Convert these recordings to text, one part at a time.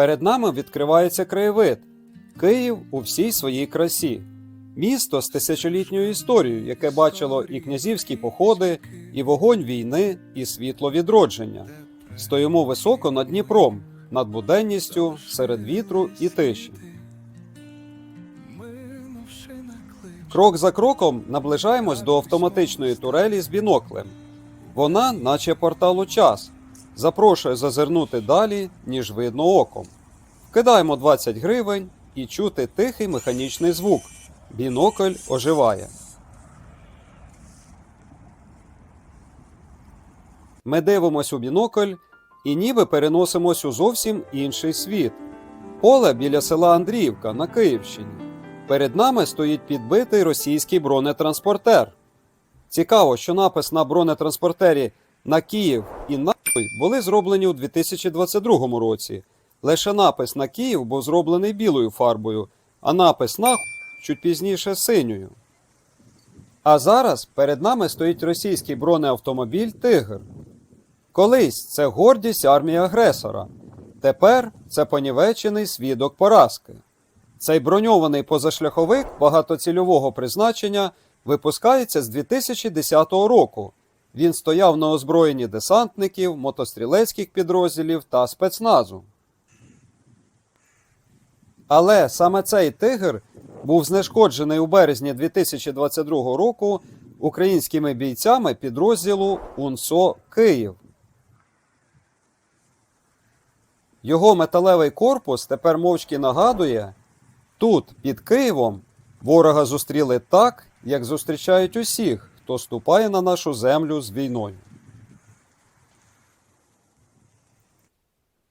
Перед нами відкривається краєвид Київ у всій своїй красі. Місто з тисячолітньою історією, яке бачило і князівські походи, і вогонь війни, і світло відродження. Стоїмо високо над Дніпром, над буденністю, серед вітру і тиші. Крок за кроком наближаємось до автоматичної турелі з біноклем. Вона, наче портал у час, запрошує зазирнути далі, ніж видно оком. Вкидаємо 20 гривень і чути тихий механічний звук. Бінокль оживає. Ми дивимось у бінокль і ніби переносимось у зовсім інший світ. Поле біля села Андріївка на Київщині. Перед нами стоїть підбитий російський бронетранспортер. Цікаво, що напис на бронетранспортері на Київ і нахуй були зроблені у 2022 році. Лише напис на Київ був зроблений білою фарбою, а напис нахуй чуть пізніше синьою. А зараз перед нами стоїть російський бронеавтомобіль Тигр. Колись це гордість армії агресора. Тепер це понівечений свідок поразки. Цей броньований позашляховик багатоцільового призначення випускається з 2010 року. Він стояв на озброєнні десантників, мотострілецьких підрозділів та спецназу. Але саме цей тигр був знешкоджений у березні 2022 року українськими бійцями підрозділу УНСО Київ. Його металевий корпус тепер мовчки нагадує, тут, під Києвом, ворога зустріли так, як зустрічають усіх, хто ступає на нашу землю з війною.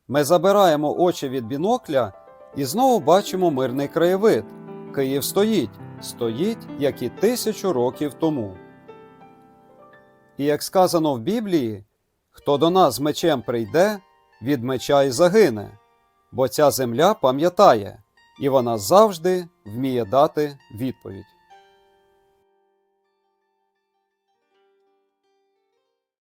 Ми забираємо очі від бінокля і знову бачимо мирний краєвид. Київ стоїть, стоїть, як і тисячу років тому. І як сказано в Біблії, хто до нас мечем прийде, від меча й загине, бо ця земля пам'ятає, і вона завжди вміє дати відповідь.